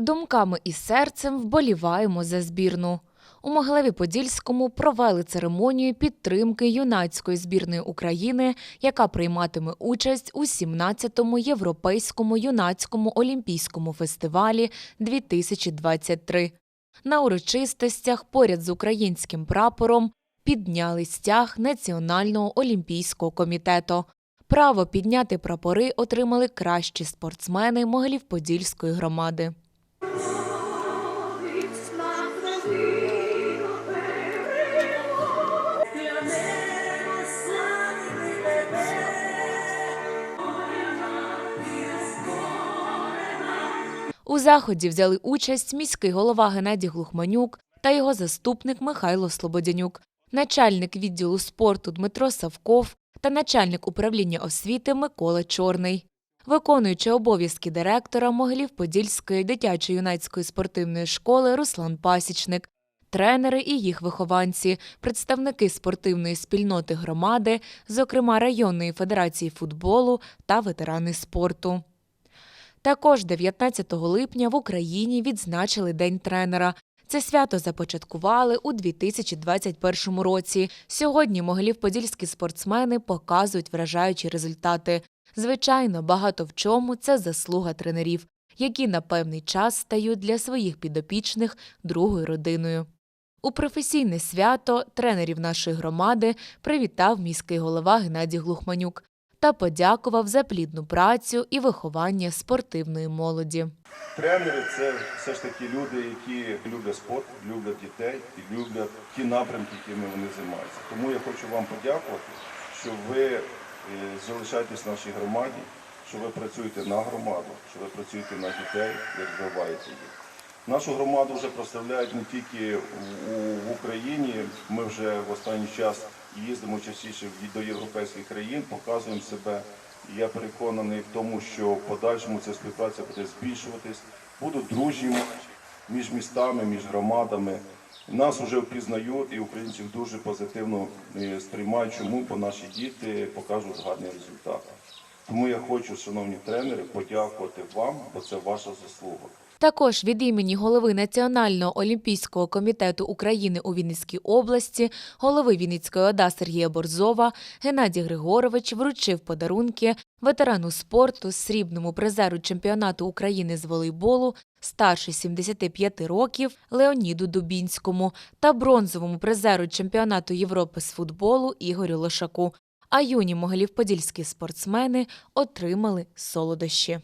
Думками і серцем вболіваємо за збірну. У Могилеві Подільському провели церемонію підтримки юнацької збірної України, яка прийматиме участь у 17-му європейському юнацькому олімпійському фестивалі 2023. На урочистостях поряд з українським прапором підняли стяг Національного олімпійського комітету. Право підняти прапори отримали кращі спортсмени Могилів-Подільської громади. У заході взяли участь міський голова Геннадій Глухманюк та його заступник Михайло Слободянюк, начальник відділу спорту Дмитро Савков та начальник управління освіти Микола Чорний. Виконуючи обов'язки директора Могилів-Подільської дитячо-юнацької спортивної школи Руслан Пасічник, тренери і їх вихованці, представники спортивної спільноти громади, зокрема районної федерації футболу та ветерани спорту. Також 19 липня в Україні відзначили День тренера. Це свято започаткували у 2021 році. Сьогодні могилів-подільські спортсмени показують вражаючі результати. Звичайно, багато в чому це заслуга тренерів, які на певний час стають для своїх підопічних другою родиною. У професійне свято тренерів нашої громади привітав міський голова Геннадій Глухманюк та подякував за плідну працю і виховання спортивної молоді. Тренери це все ж таки люди, які люблять спорт, люблять дітей і люблять ті напрямки, якими вони займаються. Тому я хочу вам подякувати, що ви е, залишаєтесь в нашій громаді, що ви працюєте на громаду, що ви працюєте на дітей і розвиваєте їх. Нашу громаду вже представляють не тільки в Україні. Ми вже в останній час їздимо частіше до європейських країн, показуємо себе. І Я переконаний в тому, що в подальшому ця співпраця буде збільшуватись, будуть дружні між містами, між громадами. Нас вже впізнають і українців дуже позитивно е, сприймають, чому бо наші діти покажуть гарні результати. Тому я хочу, шановні тренери, подякувати вам, бо це ваша заслуга. Також від імені голови Національного олімпійського комітету України у Вінницькій області, голови Вінницької ОДА Сергія Борзова, Геннадій Григорович вручив подарунки ветерану спорту, срібному призеру чемпіонату України з волейболу, старший 75 років Леоніду Дубінському та бронзовому призеру чемпіонату Європи з футболу Ігорю Лошаку. А юні могилів-подільські спортсмени отримали солодощі.